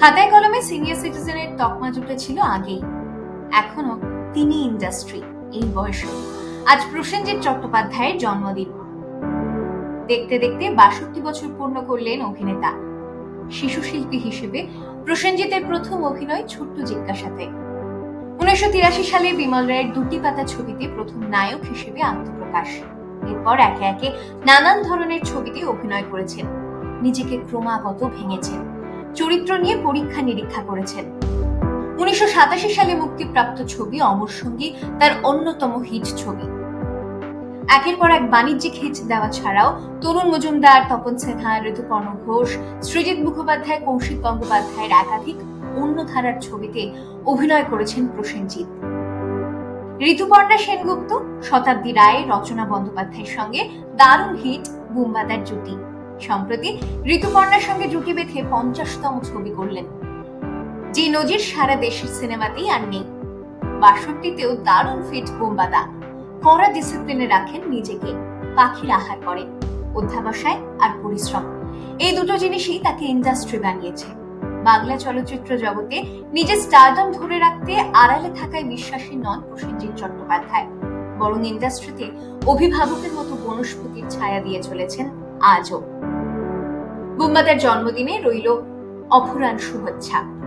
খাতায় কলমে সিনিয়র সিটিজেনের তকমা জুটেছিল আগেই। এখনও তিনি ইন্ডাস্ট্রি এই বয়সে। আজ প্রসেনজিৎ চট্টোপাধ্যায়ের জন্মদিন। দেখতে দেখতে বাষট্টি বছর পূর্ণ করলেন অভিনেতা। শিশু শিল্পী হিসেবে প্রসেনজিতের প্রথম অভিনয় ছোট্ট জিজ্ঞাসাতে উনিশশো তিরাশি সালে বিমল রায়ের দুটি পাতা ছবিতে প্রথম নায়ক হিসেবে আত্মপ্রকাশ। এরপর একে একে নানান ধরনের ছবিতে অভিনয় করেছেন। নিজেকে ক্রমাগত ভেঙেছেন। চরিত্র নিয়ে পরীক্ষা নিরীক্ষা করেছেন। উনিশশো সাতাশি সালে মুক্তিপ্রাপ্ত ছবি অমর সঙ্গী তার অন্যতম হিট ছবি। একের পর এক বাণিজ্যিক হিট দেওয়া ছাড়াও তরুণ মজুমদার, তপন সিনহা, ঋতুপর্ণ ঘোষ সৃজিত মুখোপাধ্যায়, কৌশিক গঙ্গোপাধ্যায়ের একাধিক অন্য ধারার ছবিতে অভিনয় করেছেন প্রসেনজিৎ। ঋতুপর্ণা সেনগুপ্ত, শতাব্দী রায়, রচনা বন্দ্যোপাধ্যায়ের সঙ্গে দারুণ হিট বুম্বাদার জুটি। সম্প্রতি ঋতুপর্ণার সঙ্গে জুটি বেঁধে পঞ্চাশতম ছবি করলেন। যে নজির সারা দেশের সিনেমাতেই আর নেই। বাষট্টিতেও দারুণ ফিট বোম্বাদা। কড়া ডিসিপ্লিনে রাখেন নিজেকে। পাখির আহার করে, অধ্যাবসায় আর পরিশ্রম। এই দুটো জিনিসই তাকে ইন্ডাস্ট্রি বানিয়েছে। বাংলা চলচ্চিত্র জগতে নিজের স্টারডম ধরে রাখতে আড়ালে থাকায় বিশ্বাসী নন প্রসেনজিৎ চট্টোপাধ্যায়। বরং ইন্ডাস্ট্রিতে অভিভাবকের মতো বনস্পতির ছায়া দিয়ে চলেছেন আজও। বুম্বাদার জন্মদিনে রইল অফুরান শুভেচ্ছা।